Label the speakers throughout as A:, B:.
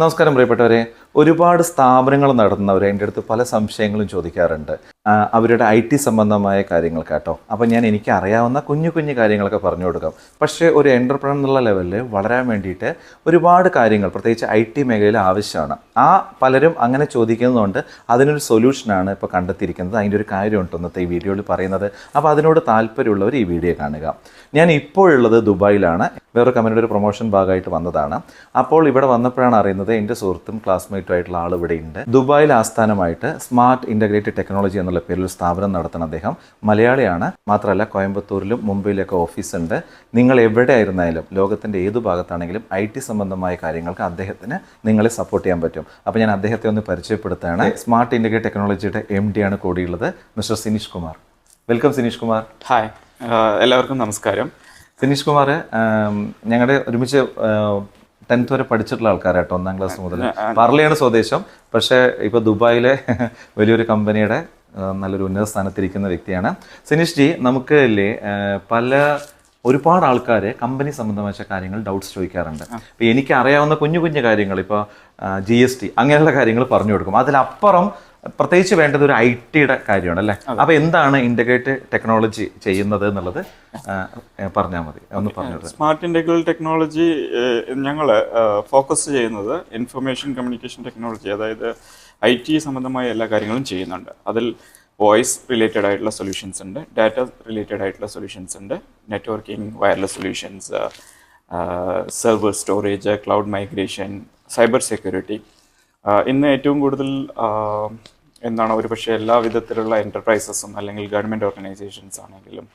A: നമസ്കാരം പ്രിയപ്പെട്ടവരെ. ഒരുപാട് സ്ഥാപനങ്ങൾ നടത്തുന്നവർ എന്റെ അടുത്ത് പല സംശയങ്ങളും ചോദിക്കാറുണ്ട്. അവരുടെ ഐ ടി സംബന്ധമായ കാര്യങ്ങൾ കേട്ടോ. അപ്പം ഞാൻ എനിക്ക് അറിയാവുന്ന കുഞ്ഞു കുഞ്ഞു കാര്യങ്ങളൊക്കെ പറഞ്ഞു കൊടുക്കാം. പക്ഷേ ഒരു എന്റർപ്രണർ എന്നുള്ള ലെവലിൽ വളരാൻ വേണ്ടിയിട്ട് ഒരുപാട് കാര്യങ്ങൾ പ്രത്യേകിച്ച് ഐ ടി മേഖലയിൽ ആവശ്യമാണ്. ആ പലരും അങ്ങനെ ചോദിക്കുന്നതുകൊണ്ട് അതിനൊരു സൊല്യൂഷനാണ് ഇപ്പോൾ കണ്ടെത്തിയിരിക്കുന്നത്. അതിന്റെ ഒരു കാര്യമുണ്ട് ഇന്നത്തെ ഈ വീഡിയോയിൽ പറയുന്നത്. അപ്പോൾ അതിനോട് താല്പര്യമുള്ളവർ ഈ വീഡിയോ കാണുക. ഞാൻ ഇപ്പോഴുള്ളത് ദുബായിലാണ്. വേറൊരു കമ്പനിയുടെ ഒരു പ്രൊമോഷൻ ഭാഗമായിട്ട് വന്നതാണ്. അപ്പോൾ ഇവിടെ വന്നപ്പോഴാണ് അറിയുന്നത് എന്റെ സുഹൃത്തും ക്ലാസ്മേറ്റും ആയിട്ടുള്ള ആൾ ഇവിടെ ഉണ്ട്. ദുബായിൽ ആസ്ഥാനമായിട്ട് സ്മാർട്ട് ഇന്റഗ്രേറ്റഡ് ടെക്നോളജി എന്നുള്ള പേരിൽ സ്ഥാപനം നടത്തുന്ന അദ്ദേഹം. മലയാളിയാണ്. മാത്രമല്ല കോയമ്പത്തൂരിലും മുംബൈയിലൊക്കെ ഓഫീസ് ഉണ്ട്. നിങ്ങൾ എവിടെ ആയിരുന്നാലും ലോകത്തിന്റെ ഏത് ഭാഗത്താണെങ്കിലും ഐ ടി സംബന്ധമായ കാര്യങ്ങൾക്ക് അദ്ദേഹത്തിന് നിങ്ങളെ സപ്പോർട്ട് ചെയ്യാൻ പറ്റും. അപ്പോൾ ഞാൻ അദ്ദേഹത്തെ ഒന്ന് പരിചയപ്പെടുത്തുകയാണ്. സ്മാർട്ട് ഇന്റഗ്രേറ്റഡ് ടെക്നോളജിയുടെ എം ഡി ആണ് കൂടിയുള്ളത്. Mister Sineesh Kumar. Welcome Sineesh Kumar.
B: Hi എല്ലാവർക്കും നമസ്കാരം.
A: സിനീഷ് കുമാർ ഞങ്ങളുടെ ഒരുമിച്ച് ടെൻത്ത് വരെ പഠിച്ചിട്ടുള്ള ആൾക്കാരാട്ടോ ഒന്നാം ക്ലാസ് മുതൽ പറളിയാണ് സ്വദേശം പക്ഷേ ഇപ്പോൾ ദുബായിലെ വലിയൊരു കമ്പനിയുടെ നല്ലൊരു ഉന്നത സ്ഥാനത്തിരിക്കുന്ന വ്യക്തിയാണ്. സിനീഷ് ജി നമുക്ക് ഇല്ലേ പല ഒരുപാട് ആൾക്കാർ കമ്പനി സംബന്ധമായ കാര്യങ്ങൾ ഡൗട്ട്സ് ചോദിക്കാറുണ്ട്. ഇപ്പം എനിക്ക് അറിയാവുന്ന കുഞ്ഞു കുഞ്ഞു കാര്യങ്ങൾ ഇപ്പോൾ ജി എസ് ടി അങ്ങനെയുള്ള കാര്യങ്ങൾ പറഞ്ഞു കൊടുക്കും. അതിലപ്പുറം പ്രത്യേകിച്ച് വേണ്ടത് ഒരു ഐ ടിയുടെ കാര്യമാണ് അല്ലേ? അപ്പൊ എന്താണ് ഇന്റഗ്രേറ്റഡ് ടെക്നോളജി ചെയ്യുന്നത് എന്നുള്ളത് പറഞ്ഞാൽ മതി. ഒന്ന് പറഞ്ഞു
B: സ്മാർട്ട് ഇന്റഗ്രേറ്റ് ടെക്നോളജി ഞങ്ങൾ ഫോക്കസ് ചെയ്യുന്നത് ഇൻഫർമേഷൻ കമ്മ്യൂണിക്കേഷൻ ടെക്നോളജി അതായത് ഐ ടി സംബന്ധമായ എല്ലാ കാര്യങ്ങളും ചെയ്യുന്നുണ്ട്. അതിൽ വോയിസ് റിലേറ്റഡ് ആയിട്ടുള്ള സൊല്യൂഷൻസ് ഉണ്ട് ഡാറ്റ റിലേറ്റഡ് ആയിട്ടുള്ള സൊല്യൂഷൻസ് ഉണ്ട് networking wireless solutions server storage cloud migration cyber security ഇന്ന് ഏറ്റവും കൂടുതൽ എന്താണ് ഒരു പക്ഷേ എല്ലാ വിധത്തിലുള്ള എന്റർപ്രൈസസും അല്ലെങ്കിൽ ഗവൺമെന്റ് ഓർഗനൈസേഷൻസ് ആണെങ്കിലും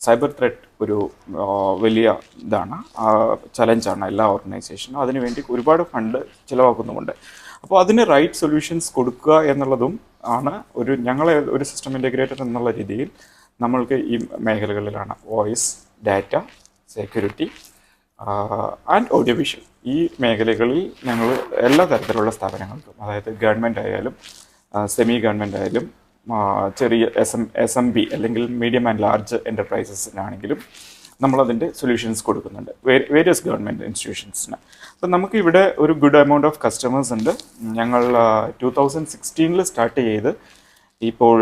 B: സൈബർ ത്രെറ്റ് ഒരു വലിയ ഇതാണ് ചലഞ്ചാണ് എല്ലാ ഓർഗനൈസേഷനും അതിനുവേണ്ടി ഒരുപാട് ഫണ്ട് ചിലവാക്കുന്നുമുണ്ട്. അപ്പോൾ അതിന് റൈറ്റ് സൊല്യൂഷൻസ് കൊടുക്കുക എന്നുള്ളതും ആണ് ഒരു ഞങ്ങളെ ഒരു സിസ്റ്റം ഇന്റഗ്രേറ്റർ എന്നുള്ള രീതിയിൽ നമ്മൾക്ക് ഈ മേഖലകളിലാണ് voice data security and audio ഈ മേഖലകളിൽ ഞങ്ങൾ എല്ലാ തരത്തിലുള്ള സ്ഥാപനങ്ങൾക്കും അതായത് ഗവൺമെന്റ് ആയാലും സെമി ഗവൺമെന്റ് ആയാലും ചെറിയ S M S M B അല്ലെങ്കിൽ മീഡിയം ആൻഡ് ലാർജ് എന്റർപ്രൈസസിനാണെങ്കിലും നമ്മളതിന്റെ സൊല്യൂഷൻസ് കൊടുക്കുന്നുണ്ട്. വേരിയസ് ഗവൺമെന്റ് ഇൻസ്റ്റിറ്റ്യൂഷൻസിന് അപ്പം നമുക്ക് ഇവിടെ ഒരു ഗുഡ് എമൗണ്ട് ഓഫ് കസ്റ്റമേഴ്സ് ഉണ്ട്. ഞങ്ങൾ ടു തൗസൻഡ് സിക്സ്റ്റീനിൽ സ്റ്റാർട്ട് ചെയ്ത് ഇപ്പോൾ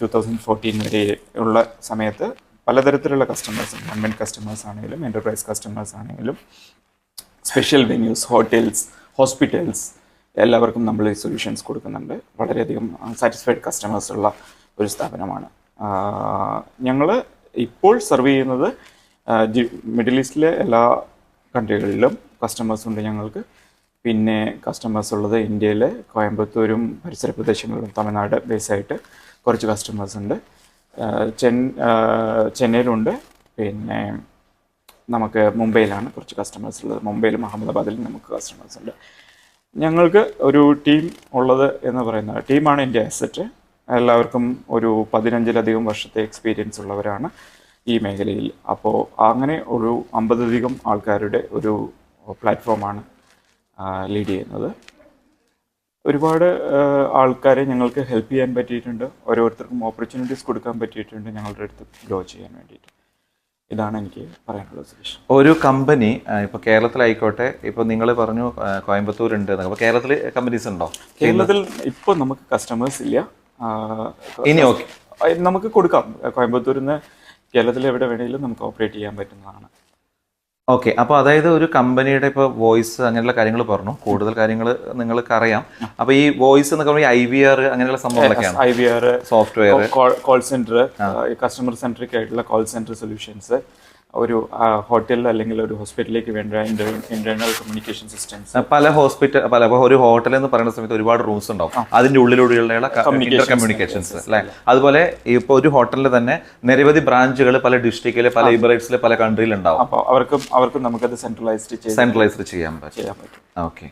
B: ടു തൗസൻഡ് ഫോർട്ടീൻ വരെ ഉള്ള സമയത്ത് പലതരത്തിലുള്ള കസ്റ്റമേഴ്സ് ഗവൺമെന്റ് കസ്റ്റമേഴ്സ് ആണെങ്കിലും എന്റർപ്രൈസ് കസ്റ്റമേഴ്സ് ആണെങ്കിലും സ്പെഷ്യൽ വെന്യൂസ് ഹോട്ടൽസ് ഹോസ്പിറ്റൽസ് എല്ലാവർക്കും നമ്മൾ ഈ സൊല്യൂഷൻസ് കൊടുക്കുന്നുണ്ട്. വളരെയധികം സാറ്റിസ്ഫൈഡ് കസ്റ്റമേഴ്സ് ഉള്ള ഒരു സ്ഥാപനമാണ്. ഞങ്ങൾ ഇപ്പോൾ സെർവ് ചെയ്യുന്നത് മിഡിൽ ഈസ്റ്റിലെ എല്ലാ കൺട്രികളിലും കസ്റ്റമേഴ്സ് ഉണ്ട് ഞങ്ങൾക്ക്. പിന്നെ കസ്റ്റമേഴ്സ് ഉള്ളത് ഇന്ത്യയിലെ കോയമ്പത്തൂരും പരിസര പ്രദേശങ്ങളിലും തമിഴ്നാട് ബേസ് ആയിട്ട് കുറച്ച് കസ്റ്റമേഴ്സ് ഉണ്ട്. ചെന്നൈയിലുണ്ട്. പിന്നെ നമുക്ക് മുംബൈയിലാണ് കുറച്ച് കസ്റ്റമേഴ്സ് ഉള്ളത്. മുംബൈയിലും അഹമ്മദാബാദിലും നമുക്ക് കസ്റ്റമേഴ്സ് ഉണ്ട്. ഞങ്ങൾക്ക് ഒരു ടീം ഉള്ളത് എന്ന് പറയുന്നത് ടീമാണ് എന്റെ അസറ്റ് എല്ലാവർക്കും ഒരു പതിനഞ്ചിലധികം വർഷത്തെ എക്സ്പീരിയൻസ് ഉള്ളവരാണ് ഈ മേഖലയിൽ. അപ്പോൾ അങ്ങനെ ഒരു അമ്പതധികം ആൾക്കാരുടെ ഒരു പ്ലാറ്റ്ഫോമാണ് ലീഡ് ചെയ്യുന്നത്. ഒരുപാട് ആൾക്കാരെ ഞങ്ങൾക്ക് ഹെൽപ്പ് ചെയ്യാൻ പറ്റിയിട്ടുണ്ട്. ഓരോരുത്തർക്കും ഓപ്പർച്യൂണിറ്റീസ് കൊടുക്കാൻ പറ്റിയിട്ടുണ്ട് ഞങ്ങളുടെ അടുത്ത് ഗ്രോ ചെയ്യാൻ വേണ്ടിയിട്ട്. ഇതാണ് എനിക്ക് പറയാനുള്ള സുരേഷ്.
A: ഒരു കമ്പനി ഇപ്പോൾ കേരളത്തിലായിക്കോട്ടെ ഇപ്പോൾ നിങ്ങൾ പറഞ്ഞു കോയമ്പത്തൂർ ഉണ്ട്. അപ്പോൾ കേരളത്തിൽ കമ്പനീസ് ഉണ്ടോ?
B: കേരളത്തിൽ ഇപ്പോൾ നമുക്ക് കസ്റ്റമേഴ്സ് ഇല്ല.
A: ഇനി ഓക്കെ.
B: നമുക്ക് കൊടുക്കാം. കോയമ്പത്തൂരിൽ നിന്ന് കേരളത്തിൽ എവിടെ വേണമെങ്കിലും നമുക്ക് ഓപ്പറേറ്റ് ചെയ്യാൻ പറ്റുന്നതാണ്.
A: ഓക്കെ അപ്പോൾ അതായത് ഒരു കമ്പനിയുടെ ഇപ്പോൾ വോയിസ് അങ്ങനെയുള്ള കാര്യങ്ങൾ പറഞ്ഞു. കൂടുതൽ കാര്യങ്ങൾ നിങ്ങൾക്ക് അറിയാം അപ്പോൾ ഈ വോയിസ് എന്നൊക്കെ പറഞ്ഞാൽ ഐ വി ആർ അങ്ങനെയുള്ള സംഭവങ്ങളൊക്കെയാണ്.
B: I V R
A: software
B: call centre customer centric ആയിട്ടുള്ള കോൾ സെന്റർ സൊല്യൂഷൻസ് ഒരു ഹോട്ടലിൽ അല്ലെങ്കിൽ ഒരു ഹോസ്പിറ്റലിലേക്ക് വേണ്ട ഇന്റേണൽ കമ്മ്യൂണിക്കേഷൻ സിസ്റ്റംസ്
A: പല ഹോസ്പിറ്റൽ പല ഒരു ഹോട്ടൽ എന്ന് പറയുന്ന സമയത്ത് ഒരുപാട് റൂംസ് ഉണ്ടാവും. അതിന്റെ ഉള്ളിലൂടെയുള്ള ഇന്റർ കമ്മ്യൂണിക്കേഷൻസ് അല്ലെ? അതുപോലെ ഇപ്പോൾ ഒരു ഹോട്ടലിൽ തന്നെ നിരവധി ബ്രാഞ്ചുകൾ പല ഡിസ്ട്രിക്റ്റിലെ പല ഇബറേറ്റ്സിലെ പല കൺട്രിയിൽ ഉണ്ടാവും
B: അപ്പോൾ അവർക്കും അവർക്ക് നമുക്കത് സെൻട്രലൈസ്ഡ് ചെയ്യാം
A: സെൻട്രലൈസ്ഡ് ചെയ്യാൻ പറ്റും.
B: ചെയ്യാൻ പറ്റും.
A: ഓക്കെ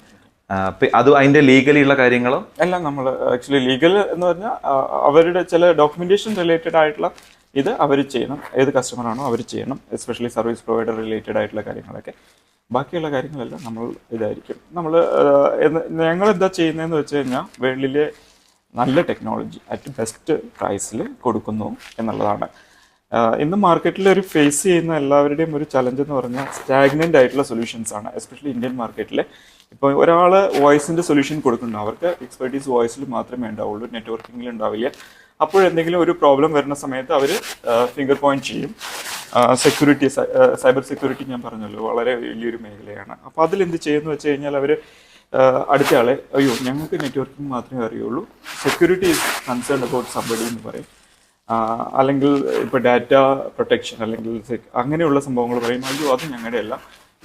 A: അത് അതിന്റെ ലീഗലി ഉള്ള കാര്യങ്ങളും?
B: എല്ലാം നമ്മൾ ആക്ച്വലി ലീഗൽ എന്ന് പറഞ്ഞാൽ അവരുടെ ചില ഡോക്യുമെന്റേഷൻ റിലേറ്റഡ് ആയിട്ടുള്ള ഇത് അവർ ചെയ്യണം. ഏത് കസ്റ്റമറാണോ അവർ ചെയ്യണം. എസ്പെഷ്യലി സർവീസ് പ്രൊവൈഡർ റിലേറ്റഡ് ആയിട്ടുള്ള കാര്യങ്ങളൊക്കെ. ബാക്കിയുള്ള കാര്യങ്ങളെല്ലാം നമ്മൾ ഇതായിരിക്കും. നമ്മൾ ഞങ്ങൾ എന്താ ചെയ്യുന്നതെന്ന് വെച്ച് കഴിഞ്ഞാൽ വേൾഡിലെ നല്ല ടെക്നോളജി അറ്റ് ബെസ്റ്റ് പ്രൈസിൽ കൊടുക്കുന്നു എന്നുള്ളതാണ്. ഇന്ന് മാർക്കറ്റിൽ ഒരു ഫേസ് ചെയ്യുന്ന എല്ലാവരുടെയും ഒരു ചലഞ്ച് എന്ന് പറഞ്ഞാൽ സ്റ്റാഗ്നന്റ് ആയിട്ടുള്ള സൊല്യൂഷൻസ് ആണ്. എസ്പെഷ്യലി ഇന്ത്യൻ മാർക്കറ്റിൽ ഇപ്പോൾ ഒരാൾ വോയിസിന്റെ സൊല്യൂഷൻ കൊടുക്കുന്നുണ്ട്. അവർക്ക് എക്സ്പെർട്ടീസ് വോയിസിൽ മാത്രമേ ഉണ്ടാവുള്ളൂ നെറ്റ്വർക്കിങ്ങിൽ ഉണ്ടാവില്ല. അപ്പോഴെന്തെങ്കിലും ഒരു പ്രോബ്ലം വരുന്ന സമയത്ത് അവർ ഫിംഗർ പോയിന്റ് ചെയ്യും. സെക്യൂരിറ്റി സൈബർ സെക്യൂരിറ്റി ഞാൻ പറഞ്ഞല്ലോ വളരെ വലിയൊരു മേഖലയാണ്. അപ്പോൾ അതിൽ എന്ത് ചെയ്യുന്നു വെച്ച് കഴിഞ്ഞാൽ അവർ അടുത്ത ആളെ അയ്യോ ഞങ്ങൾക്ക് നെറ്റ്വർക്കിംഗ് മാത്രമേ അറിയുള്ളൂ. Security is concern about somebody എന്ന് പറയും. അല്ലെങ്കിൽ ഇപ്പോൾ ഡാറ്റ പ്രൊട്ടക്ഷൻ അല്ലെങ്കിൽ അങ്ങനെയുള്ള സംഭവങ്ങൾ പറയും. അയ്യോ അത് ഞങ്ങളുടെ അല്ല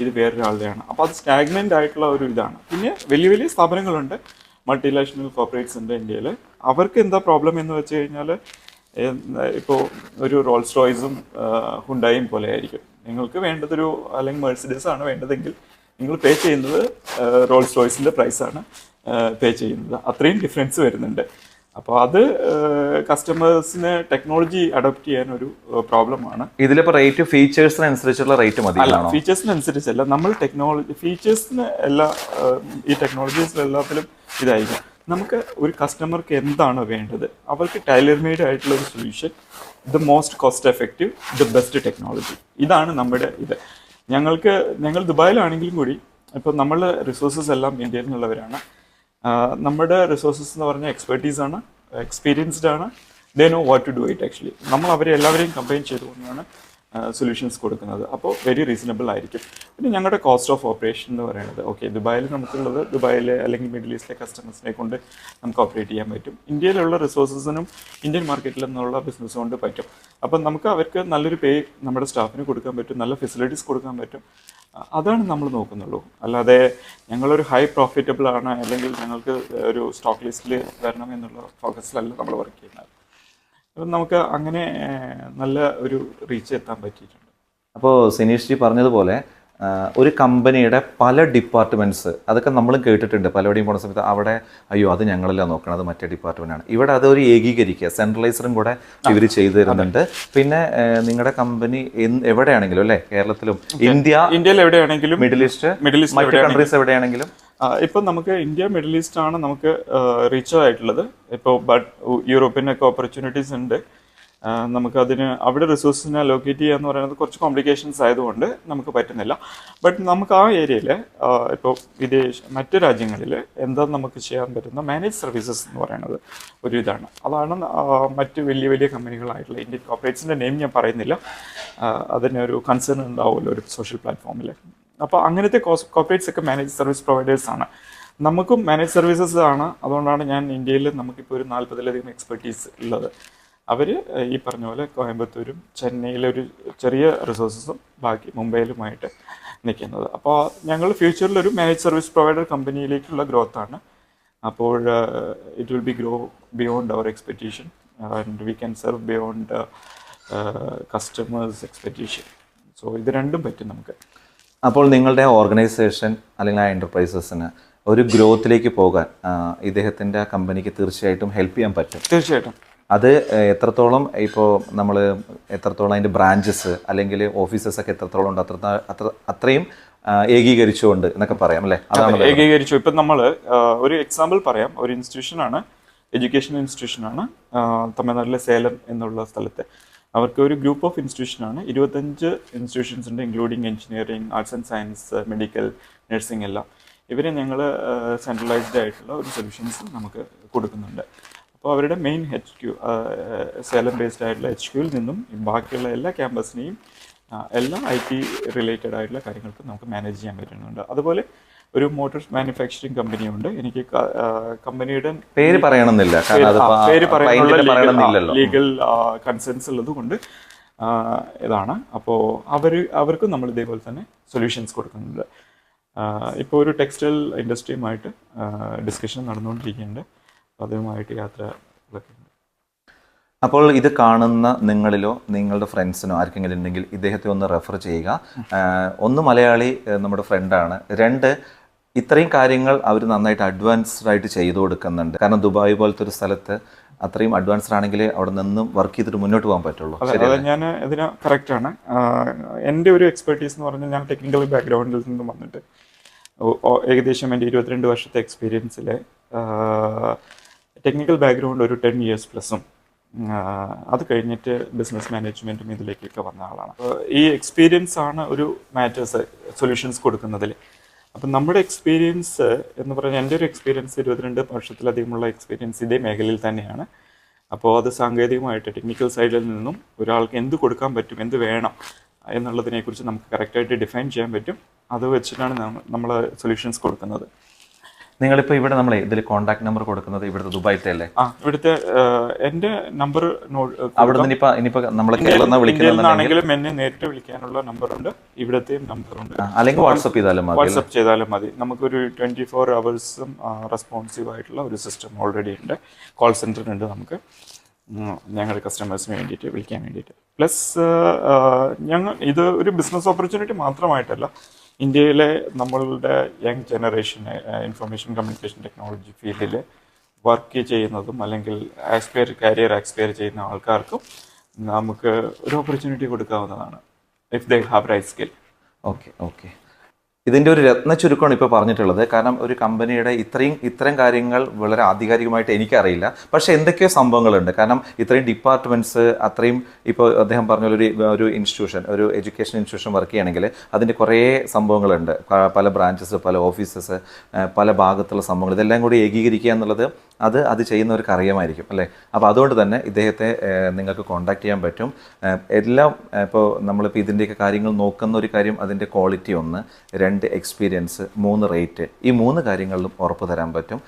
B: ഇത് വേറൊരാളുടെയാണ്. അപ്പോൾ അത് സ്റ്റാഗ്നന്റ് ആയിട്ടുള്ള ഒരു ഇതാണ്. പിന്നെ വലിയ വലിയ സ്ഥാപനങ്ങളുണ്ട്. മൾട്ടിനാഷണൽ കോർപ്പറേറ്റ്സ് ഉണ്ട് ഇന്ത്യയിൽ അവർക്ക് എന്താ പ്രോബ്ലം എന്ന് വെച്ച് കഴിഞ്ഞാൽ ഇപ്പോൾ ഒരു റോൾസ് റോയ്സും ഹുണ്ടായും പോലെ ആയിരിക്കും. നിങ്ങൾക്ക് വേണ്ടതൊരു അല്ലെങ്കിൽ മെഴ്സിഡീസ് ആണ് വേണ്ടതെങ്കിൽ നിങ്ങൾ പേ ചെയ്യുന്നത് റോൾസ് റോയ്സിന്റെ പ്രൈസാണ് പേ ചെയ്യുന്നത്. അത്രയും ഡിഫറൻസ് വരുന്നുണ്ട്. അപ്പോൾ അത് കസ്റ്റമേഴ്സിന് ടെക്നോളജി അഡോപ്റ്റ് ചെയ്യാൻ ഒരു പ്രോബ്ലമാണ്.
A: ഇതിലിപ്പോൾ റേറ്റ് ഫീച്ചേഴ്സിനനുസരിച്ചുള്ള റേറ്റ്
B: അല്ല
A: മതിയാണോ
B: ഫീച്ചേഴ്സിനനുസരിച്ചല്ല നമ്മൾ ടെക്നോളജി ഫീച്ചേഴ്സിന് എല്ലാ ഈ ടെക്നോളജീസിൽ എല്ലാത്തിലും ഇതായിരിക്കും. നമുക്ക് ഒരു കസ്റ്റമർക്ക് എന്താണ് വേണ്ടത്? അവർക്ക് ടൈലർ മെയ്ഡ് ആയിട്ടുള്ള ഒരു solution the most cost effective the best technology ഇതാണ് നമ്മുടെ ഇത്. ഞങ്ങൾക്ക് ഞങ്ങൾ ദുബായിലാണെങ്കിലും കൂടി ഇപ്പോൾ നമ്മൾ റിസോഴ്സസ് എല്ലാം ഇന്ത്യയിൽ നിന്നുള്ളവരാണ് നമ്മുടെ റിസോഴ്സസ് എന്ന് പറഞ്ഞാൽ എക്സ്പെർട്ടീസ് ആണ് എക്സ്പീരിയൻസ്ഡ് ആണ്. They know what to do it actually നമ്മൾ അവരെ എല്ലാവരെയും കമ്പൈൻ ചെയ്തുകൊണ്ടാണ് സൊല്യൂഷൻസ് കൊടുക്കുന്നത്. അപ്പോൾ വെരി റീസണബിൾ ആയിരിക്കും. പിന്നെ ഞങ്ങളുടെ കോസ്റ്റ് ഓഫ് ഓപ്പറേഷൻ എന്ന് പറയുന്നത് ഓക്കെ ദുബായിൽ നമുക്കുള്ളത് ദുബായിലെ അല്ലെങ്കിൽ മിഡിൽ ഈസ്റ്റിലെ കസ്റ്റമേഴ്സിനെ കൊണ്ട് നമുക്ക് ഓപ്പറേറ്റ് ചെയ്യാൻ പറ്റും. ഇന്ത്യയിലുള്ള റിസോഴ്സസിനും ഇന്ത്യൻ മാർക്കറ്റിൽ നിന്നുള്ള ബിസിനസ് കൊണ്ട് പറ്റും. അപ്പം നമുക്ക് അവർക്ക് നല്ലൊരു പേ നമ്മുടെ സ്റ്റാഫിന് കൊടുക്കാൻ പറ്റും നല്ല ഫെസിലിറ്റീസ് കൊടുക്കാൻ പറ്റും. അതാണ് നമ്മൾ നോക്കുന്നുള്ളൂ. അല്ലാതെ ഞങ്ങളൊരു ഹൈ പ്രോഫിറ്റബിൾ ആണ് അല്ലെങ്കിൽ ഞങ്ങൾക്ക് ഒരു സ്റ്റോക്ക് ലിസ്റ്റിൽ വരണം എന്നുള്ള ഫോക്കസിലല്ല നമ്മൾ വർക്ക് ചെയ്യുന്നത്. അപ്പം നമുക്ക് അങ്ങനെ നല്ല ഒരു റീച്ച് എത്താൻ പറ്റിയിട്ടുണ്ട്.
A: അപ്പോൾ സിനീഷ് ജി പറഞ്ഞതുപോലെ ഒരു കമ്പനിയുടെ പല ഡിപ്പാർട്ട്മെന്റ്സ് അതൊക്കെ നമ്മളും കേട്ടിട്ടുണ്ട്. പലവിടെയും പോണ സമയത്ത് അവിടെ അയ്യോ അത് ഞങ്ങളല്ല നോക്കണം അത് മറ്റേ ഡിപ്പാർട്ട്മെന്റാണ് ആണ്. ഇവിടെ അതൊരു ഏകീകരിക്കുക. സെൻട്രലൈസറും കൂടെ ഇവർ ചെയ്തു തരുന്നുണ്ട്. പിന്നെ നിങ്ങളുടെ കമ്പനി എവിടെയാണെങ്കിലും അല്ലേ? കേരളത്തിലും ഇന്ത്യ
B: ഇന്ത്യയിൽ എവിടെയാണെങ്കിലും
A: മിഡിൽ ഈസ്റ്റ്
B: മിഡിൽ ഈസ്റ്റ്
A: മറ്റു കൺട്രീസ് എവിടെയാണെങ്കിലും
B: ഇപ്പം നമുക്ക് ഇന്ത്യ മിഡിൽ ഈസ്റ്റ് ആണ് നമുക്ക് റീച്ച് ആയിട്ടുള്ളത്. ഇപ്പോൾ ബട്ട് യൂറോപ്പിനൊക്കെ ഓപ്പർച്യൂണിറ്റീസ് ഉണ്ട്. നമുക്ക് അതിന് അവിടെ റിസോഴ്സിനെ ലൊക്കേറ്റ് ചെയ്യുക എന്ന് പറയുന്നത് കുറച്ച് കോംപ്ലിക്കേഷൻസ് ആയതുകൊണ്ട് നമുക്ക് പറ്റുന്നില്ല. ബട്ട് നമുക്ക് ആ ഏരിയയിൽ ഇപ്പോൾ വിദേശ മറ്റു രാജ്യങ്ങളിൽ എന്താ നമുക്ക് ചെയ്യാൻ പറ്റുന്ന മാനേജ് സർവീസസ് എന്ന് പറയുന്നത് ഒരു ഇതാണ്. അതാണ് മറ്റ് വലിയ വലിയ കമ്പനികളായിട്ടുള്ള ഇന്ത്യൻ കോർപ്പറേറ്റ്സിന്റെ നെയിം ഞാൻ പറയുന്നില്ല. അതിനൊരു കൺസേൺ ഉണ്ടാവുമല്ലോ ഒരു സോഷ്യൽ പ്ലാറ്റ്ഫോമിൽ അപ്പോൾ അങ്ങനത്തെ കോർപ്പറേറ്റ്സ് ഒക്കെ മാനേജ് സർവീസ് പ്രൊവൈഡേഴ്സ് ആണ്. നമുക്കും മാനേജ് സർവീസസ് ആണ്. അതുകൊണ്ടാണ് ഞാൻ ഇന്ത്യയിൽ നമുക്കിപ്പോൾ ഒരു നാൽപ്പതിലധികം എക്സ്പെർട്ടീസ് ഉള്ളത്. അവർ ഈ പറഞ്ഞ പോലെ കോയമ്പത്തൂരും ചെന്നൈയിലെ ഒരു ചെറിയ റിസോഴ്സസും ബാക്കി മുംബൈയിലുമായിട്ട് നിൽക്കുന്നത്. അപ്പോൾ ഞങ്ങൾ ഫ്യൂച്ചറിൽ ഒരു മാനേജ് സർവീസ് പ്രൊവൈഡർ കമ്പനിയിലേക്കുള്ള ഗ്രോത്ത് ആണ്. അപ്പോൾ it will be grow beyond our expectation and we can serve beyond customers expectation so ഇത് രണ്ടും പറ്റും നമുക്ക്.
A: അപ്പോൾ നിങ്ങളുടെ ഓർഗനൈസേഷൻ അല്ലെങ്കിൽ ആ എന്റർപ്രൈസസിന് ഒരു ഗ്രോത്തിലേക്ക് പോകാൻ ആ, ഇദ്ദേഹത്തിന്റെ കമ്പനിക്ക് തീർച്ചയായിട്ടും ഹെൽപ്പ് ചെയ്യാൻ പറ്റും.
B: തീർച്ചയായിട്ടും.
A: അത് എത്രത്തോളം ഇപ്പോൾ നമ്മൾ എത്രത്തോളം അതിന്റെ ബ്രാഞ്ചസ് അല്ലെങ്കിൽ ഓഫീസസ് ഒക്കെ എത്രത്തോളം ഉണ്ട് അത്ര അത്ര അത്രയും ഏകീകരിച്ചുകൊണ്ട് എന്നൊക്കെ പറയാം അല്ലേ? അതാണ്
B: ഏകീകരിച്ചു. ഇപ്പം നമ്മൾ ഒരു എക്സാമ്പിൾ പറയാം. ഒരു ഇൻസ്റ്റിറ്റ്യൂഷൻ ആണ്. എഡ്യൂക്കേഷൻ ഇൻസ്റ്റിറ്റ്യൂഷൻ ആണ് ആ, തമിഴ്നാട്ടിലെ സേലം എന്നുള്ള സ്ഥലത്ത്. അവർക്ക് ഒരു ഗ്രൂപ്പ് ഓഫ് ഇൻസ്റ്റിറ്റ്യൂഷൻ ആണ്. ഇരുപത്തഞ്ച് ഇൻസ്റ്റിറ്റ്യൂഷൻസ് ഉണ്ട് including engineering arts and science medical nursing എല്ലാം. ഇവരെ ഞങ്ങൾ സെൻട്രലൈസ്ഡ് ആയിട്ടുള്ള ഒരു സൊല്യൂഷൻസ് നമുക്ക് കൊടുക്കുന്നുണ്ട്. അപ്പോൾ അവരുടെ main H Q Salem based ആയിട്ടുള്ള എച്ച് ക്യൂവിൽ നിന്നും ബാക്കിയുള്ള എല്ലാ ക്യാമ്പസിനെയും എല്ലാ ഐ ടി റിലേറ്റഡ് ആയിട്ടുള്ള കാര്യങ്ങൾക്കും നമുക്ക് മാനേജ് ചെയ്യാൻ പറ്റുന്നുണ്ട്. അതുപോലെ ഒരു മോട്ടോർസ് മാനുഫാക്ചറിങ് കമ്പനിയുണ്ട്. എനിക്ക് കമ്പനിയുടെ
A: പേര് പറയണമെന്നില്ല.
B: പേര്
A: പറയാനുള്ള
B: ലീഗൽ കൺസേൺസ് ഉള്ളത് കൊണ്ട് ഇതാണ്. അപ്പോൾ അവർ അവർക്കും നമ്മൾ ഇതേപോലെ തന്നെ സൊല്യൂഷൻസ് കൊടുക്കുന്നുണ്ട്. ഇപ്പോൾ ഒരു ടെക്സ്റ്റൈൽ ഇൻഡസ്ട്രിയുമായിട്ട് ഡിസ്കഷൻ നടന്നുകൊണ്ടിരിക്കുന്നുണ്ട്. അതുമായിട്ട് ഉണ്ട്
A: അപ്പോൾ ഇത് കാണുന്ന നിങ്ങളിലോ നിങ്ങളുടെ ഫ്രണ്ട്സിനോ ആർക്കെങ്കിലും ഉണ്ടെങ്കിൽ ഇദ്ദേഹത്തെ ഒന്ന് റെഫർ ചെയ്യുക. ഒന്ന് മലയാളി നമ്മുടെ ഫ്രണ്ടാണ് രണ്ട് ഇത്രയും കാര്യങ്ങൾ അവർ നന്നായിട്ട് അഡ്വാൻസ്ഡ് ആയിട്ട് ചെയ്തു കൊടുക്കുന്നുണ്ട്. കാരണം ദുബായ് പോലത്തെ ഒരു സ്ഥലത്ത് അത്രയും അഡ്വാൻസ്ഡ് ആണെങ്കിൽ അവിടെ നിന്നും വർക്ക് ചെയ്തിട്ട് മുന്നോട്ട് പോകാൻ പറ്റുള്ളൂ.
B: ഞാൻ ഇതിന് കറക്റ്റ് ആണ്. എന്റെ ഒരു എക്സ്പെർട്ടീസ് എന്ന് പറഞ്ഞാൽ ഞാൻ ടെക്നിക്കൽ ബാക്ക്ഗ്രൗണ്ടിൽ നിന്ന് വന്നിട്ട് ഏകദേശം എന്റെ ഇരുപത്തിരണ്ട് വർഷത്തെ എക്സ്പീരിയൻസിൽ ടെക്നിക്കൽ ബാക്ക്ഗ്രൗണ്ട് ഒരു ടെൻ ഇയേഴ്സ് പ്ലസും അത് കഴിഞ്ഞിട്ട് ബിസിനസ് മാനേജ്മെന്റും ഇതിലേക്കൊക്കെ വന്ന ആളാണ്. ഈ എക്സ്പീരിയൻസ് ആണ് ഒരു മാറ്റേഴ്സ് സൊല്യൂഷൻസ് കൊടുക്കുന്നതിൽ അപ്പം നമ്മുടെ എക്സ്പീരിയൻസ് എന്ന് പറഞ്ഞാൽ എന്റെ ഒരു എക്സ്പീരിയൻസ് ഇരുപത്തിരണ്ട് വർഷത്തിലധികമുള്ള എക്സ്പീരിയൻസ് ഇതേ മേഖലയിൽ തന്നെയാണ്. അപ്പോൾ അത് സാങ്കേതികമായിട്ട് ടെക്നിക്കൽ സൈഡിൽ നിന്നും ഒരാൾക്ക് എന്ത് കൊടുക്കാൻ പറ്റും എന്ത് വേണം എന്നുള്ളതിനെക്കുറിച്ച് നമുക്ക് കറക്റ്റായിട്ട് ഡിഫൈൻ ചെയ്യാൻ പറ്റും. അത് വെച്ചിട്ടാണ് നമ്മൾ സൊല്യൂഷൻസ് കൊടുക്കുന്നത്.
A: നിങ്ങളിപ്പോൾ ഇവിടെ നമ്മളെ ഇതിൽ കോൺടാക്ട് നമ്പർ കൊടുക്കുന്നത് ഇവിടുത്തെ ദുബായിത്തെ അല്ലേ?
B: ആ ഇവിടുത്തെ എന്റെ നമ്പർ
A: അവിടെ നിന്ന് ഇപ്പൊ ഇനിയിപ്പോ നമ്മളെ കേരളം
B: വിളിക്കുന്നുണ്ടെങ്കിലും എന്നെ നേരിട്ട് വിളിക്കാനുള്ള നമ്പർ ഉണ്ട്. ഇവിടത്തെയും നമ്പറുണ്ട്
A: അല്ലെങ്കിൽ വാട്സപ്പ് ചെയ്താലും മതി
B: വാട്സപ്പ് ചെയ്താലും മതി. നമുക്കൊരു ട്വന്റി ഫോർ അവേഴ്സും റെസ്പോൺസീവ് ആയിട്ടുള്ള ഒരു സിസ്റ്റം ഓൾറെഡി ഉണ്ട്. കോൾ സെന്റർ ഉണ്ട് നമുക്ക്. ഞങ്ങളുടെ കസ്റ്റമേഴ്സിന് വേണ്ടിയിട്ട് വിളിക്കാൻ വേണ്ടിയിട്ട്. പ്ലസ് ഞങ്ങൾ ഇത് ഒരു ബിസിനസ് ഓപ്പർച്യൂണിറ്റി മാത്രമായിട്ടല്ല. ഇന്ത്യയിലെ നമ്മളുടെ young generation information communication technology ഫീൽഡിൽ വർക്ക് ചെയ്യുന്നതും അല്ലെങ്കിൽ ആക്സ്പയർ കരിയർ ആക്സ്പയർ ചെയ്യുന്ന ആൾക്കാർക്കും നമുക്ക് ഒരു ഓപ്പർച്യൂണിറ്റി കൊടുക്കാവുന്നതാണ് if they have right skill
A: okay okay ഇതിന്റെ ഒരു രത്ന ചുരുക്കമാണ് ഇപ്പോൾ പറഞ്ഞിട്ടുള്ളത്. കാരണം ഒരു കമ്പനിയുടെ ഇത്രയും ഇത്തരം കാര്യങ്ങൾ വളരെ ആധികാരികമായിട്ട് എനിക്കറിയില്ല. പക്ഷേ എന്തൊക്കെയോ സംഭവങ്ങളുണ്ട്. കാരണം ഇത്രയും ഡിപ്പാർട്ട്മെന്റ്സ് അത്രയും ഇപ്പോൾ അദ്ദേഹം പറഞ്ഞ ഒരു ഒരു ഇൻസ്റ്റിറ്റ്യൂഷൻ ഒരു എഡ്യൂക്കേഷൻ ഇൻസ്റ്റിറ്റ്യൂഷൻ വർക്ക് ചെയ്യണമെങ്കിൽ അതിന്റെ കുറേ സംഭവങ്ങളുണ്ട്. പല ബ്രാഞ്ചസ് പല ഓഫീസസ് പല ഭാഗത്തുള്ള സംഭവങ്ങൾ. ഇതെല്ലാം കൂടി ഏകീകരിക്കുക എന്നുള്ളത് അത് അത് ചെയ്യുന്നവർക്ക് അറിയാമായിരിക്കും അല്ലേ? അപ്പോൾ അതുകൊണ്ട് തന്നെ ഇദ്ദേഹത്തെ നിങ്ങൾക്ക് കോൺടാക്ട് ചെയ്യാൻ പറ്റും. എല്ലാം ഇപ്പോൾ നമ്മളിപ്പോൾ ഇതിന്റെയൊക്കെ കാര്യങ്ങൾ നോക്കുന്ന ഒരു കാര്യം അതിന്റെ ക്വാളിറ്റി ഒന്ന് രണ്ട് എക്സ്പീരിയൻസ് മൂന്ന് റേറ്റ് ഈ മൂന്ന് കാര്യങ്ങളിലും ഉറപ്പ് തരാൻ പറ്റും.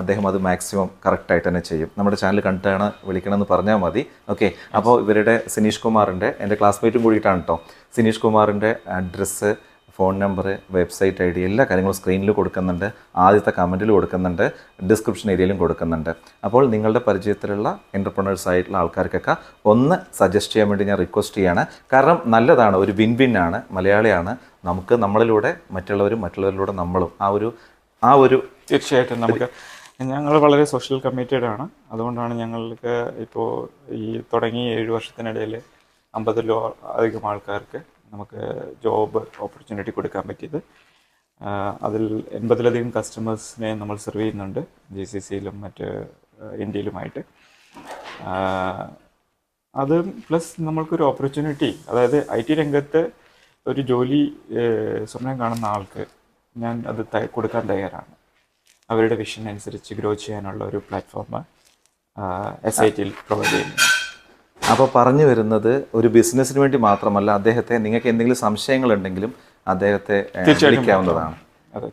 A: അദ്ദേഹം അത് മാക്സിമം കറക്റ്റായിട്ട് തന്നെ ചെയ്യും. നമ്മുടെ ചാനൽ കണ്ടാണ് വിളിക്കണമെന്ന് പറഞ്ഞാൽ മതി. ഓക്കെ അപ്പോൾ ഇവരുടെ സിനീഷ് കുമാറിന്റെ എന്റെ ക്ലാസ്മേറ്റും കൂടിയിട്ടാണ് കേട്ടോ സിനീഷ് കുമാറിന്റെ address phone number website I D എല്ലാ കാര്യങ്ങളും സ്ക്രീനിൽ കൊടുക്കുന്നുണ്ട്. ആദ്യത്തെ കമന്റിൽ കൊടുക്കുന്നുണ്ട്. ഡിസ്ക്രിപ്ഷൻ ഏരിയയിലും കൊടുക്കുന്നുണ്ട്. അപ്പോൾ നിങ്ങളുടെ പരിചയത്തിലുള്ള എന്റർപ്രണേഴ്സ് ആയിട്ടുള്ള ആൾക്കാർക്കൊക്കെ ഒന്ന് സജസ്റ്റ് ചെയ്യാൻ വേണ്ടി ഞാൻ റിക്വസ്റ്റ് ചെയ്യാണ്. കാരണം നല്ലതാണ് ഒരു വിൻ വിൻ ആണ് മലയാളിയാണ്. നമുക്ക് നമ്മളിലൂടെ മറ്റുള്ളവരും മറ്റുള്ളവരിലൂടെ നമ്മളും. ആ ഒരു ആ ഒരു
B: തീർച്ചയായിട്ടും നമുക്ക് ഞങ്ങൾ വളരെ സോഷ്യൽ കമ്മിറ്റഡ് ആണ്. അതുകൊണ്ടാണ് ഞങ്ങൾക്ക് ഇപ്പോൾ ഈ തുടങ്ങി ഏഴ് വർഷത്തിനിടയിൽ അമ്പതിലോ അധികം ആൾക്കാർക്ക് നമുക്ക് ജോബ് ഓപ്പർച്യൂണിറ്റി കൊടുക്കാൻ പറ്റിയത്. അതിൽ എൺപതിലധികം കസ്റ്റമേഴ്സിനെ നമ്മൾ സെർവ് ചെയ്യുന്നുണ്ട്. ജി സി സിയിലും മറ്റ് ഇന്ത്യയിലുമായിട്ട്. അത് പ്ലസ് നമ്മൾക്കൊരു ഓപ്പർച്യൂണിറ്റി അതായത് ഐ ടി രംഗത്ത് ഒരു ജോലി സ്വപ്നം കാണുന്ന ആൾക്ക് ഞാൻ അത് കൊടുക്കാൻ തയ്യാറാണ്. അവരുടെ വിഷൻ അനുസരിച്ച് ഗ്രോ ചെയ്യാനുള്ള ഒരു പ്ലാറ്റ്ഫോം എസ് ഐ ടിയിൽ പ്രൊവൈഡ് ചെയ്യുന്നു
A: അപ്പോൾ പറഞ്ഞു വരുന്നത് ഒരു ബിസിനസ്സിന് വേണ്ടി മാത്രമല്ല അദ്ദേഹത്തെ നിങ്ങൾക്ക് എന്തെങ്കിലും സംശയങ്ങൾ ഉണ്ടെങ്കിലും അദ്ദേഹത്തെ വിളിക്കാവുന്നതാണ്.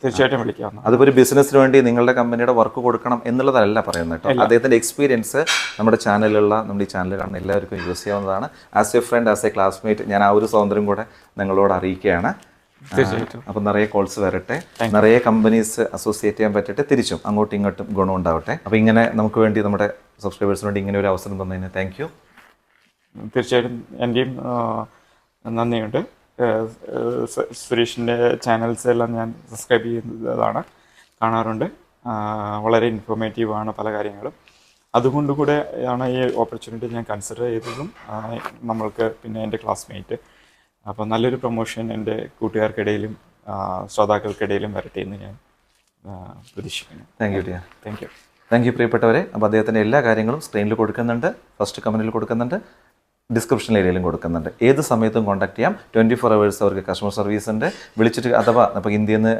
B: തീർച്ചയായിട്ടും വിളിക്കാവുന്ന
A: അതിപ്പോൾ ഒരു ബിസിനസ്സിന് വേണ്ടി നിങ്ങളുടെ കമ്പനിയുടെ വർക്ക് കൊടുക്കണം എന്നുള്ളതല്ല പറയുന്നത് കേട്ടോ. അദ്ദേഹത്തിന്റെ എക്സ്പീരിയൻസ് നമ്മുടെ ചാനലിലുള്ള നമ്മുടെ ഈ ചാനൽ കാണുന്ന എല്ലാവർക്കും യൂസ് ചെയ്യാവുന്നതാണ്. As a friend as a classmate ഞാൻ ആ ഒരു സ്വാതന്ത്ര്യം കൂടെ നിങ്ങളോട് അറിയിക്കുകയാണ്.
B: തീർച്ചയായിട്ടും.
A: അപ്പം നിറയെ കോൾസ് വരട്ടെ. നിറയെ കമ്പനീസ് അസോസിയേറ്റ് ചെയ്യാൻ പറ്റട്ടെ തിരിച്ചും അങ്ങോട്ടും ഇങ്ങോട്ടും ഗുണം ഉണ്ടാവട്ടെ അപ്പോൾ ഇങ്ങനെ നമുക്ക് വേണ്ടി നമ്മുടെ സബ്സ്ക്രൈബേഴ്സിന് വേണ്ടി ഇങ്ങനെ ഒരു അവസരം തന്നതിന് താങ്ക് യു
B: തീർച്ചയായിട്ടും എന്റെയും നന്ദിയുണ്ട്. സുരേഷിന്റെ ചാനൽസ് എല്ലാം ഞാൻ സബ്സ്ക്രൈബ് ചെയ്യുന്നതാണ് കാണാറുണ്ട്. വളരെ ഇൻഫോർമേറ്റീവ് ആണ് പല കാര്യങ്ങളും. അതുകൊണ്ട് കൂടെ ആണ് ഈ ഓപ്പർച്യൂണിറ്റി ഞാൻ കൺസിഡർ ചെയ്തതും നമ്മൾക്ക് പിന്നെ എന്റെ ക്ലാസ്മേറ്റ് അപ്പോൾ നല്ലൊരു പ്രൊമോഷൻ എന്റെ കൂട്ടുകാർക്കിടയിലും ശ്രോതാക്കൾക്കിടയിലും വരട്ടെ എന്ന് ഞാൻ പ്രതീക്ഷിക്കുന്നു.
A: Thank you dear
B: thank you
A: thank you പ്രിയപ്പെട്ടവരെ. അപ്പോൾ അദ്ദേഹത്തിന്റെ എല്ലാ കാര്യങ്ങളും സ്ക്രീനിൽ കൊടുക്കുന്നുണ്ട് ഫസ്റ്റ് കമന്റിൽ കൊടുക്കുന്നുണ്ട്. ഡിസ്ക്രിപ്ഷൻ ഏരിയയിലും കൊടുക്കുന്നുണ്ട്. ഏത് സമയത്തും കോൺടാക്ട് ചെയ്യാം. ട്വന്റി ഫോർ അവേഴ്സ് അവർക്ക് കസ്റ്റമർ സർവീസ് ഉണ്ട്. വിളിച്ചിട്ട് അഥവാ അപ്പോൾ ഇന്ത്യയിൽ നിന്ന്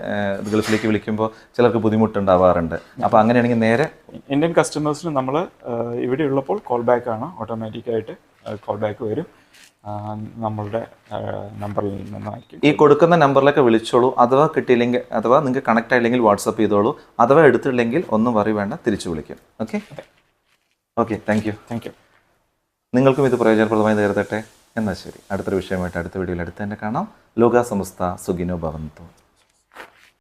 A: ഗൾഫിലേക്ക് വിളിക്കുമ്പോൾ ചിലർക്ക് ബുദ്ധിമുട്ടുണ്ടാവാറുണ്ട്. അപ്പോൾ അങ്ങനെയാണെങ്കിൽ നേരെ
B: ഇന്ത്യൻ കസ്റ്റമേഴ്സിന് നമ്മൾ ഇവിടെ ഉള്ളപ്പോൾ കോൾ ബാക്ക് ആണ്. ഓട്ടോമാറ്റിക്കായിട്ട് കോൾ ബാക്ക് വരും. നമ്മളുടെ നമ്പറിൽ നിന്നായിരിക്കും.
A: ഈ കൊടുക്കുന്ന നമ്പറിലൊക്കെ വിളിച്ചോളൂ. അഥവാ കിട്ടിയില്ലെങ്കിൽ അഥവാ നിങ്ങൾക്ക് കണക്ട് ആയില്ലെങ്കിൽ വാട്സപ്പ് ചെയ്തോളൂ. അഥവാ എടുത്തില്ലെങ്കിൽ ഒന്നും വറി വേണ്ട തിരിച്ചു വിളിക്കും. Okay okay thank you
B: thank you
A: നിങ്ങൾക്കും ഇത് പ്രയോജനപ്രദമായി തീർത്തട്ടെ? എന്നാൽ ശരി. അടുത്തൊരു വിഷയമായിട്ട് അടുത്ത വീഡിയോയിൽ അടുത്ത് തന്നെ കാണാം. ലോകാസമസ്ത സുഖിനോ ഭവന്തു.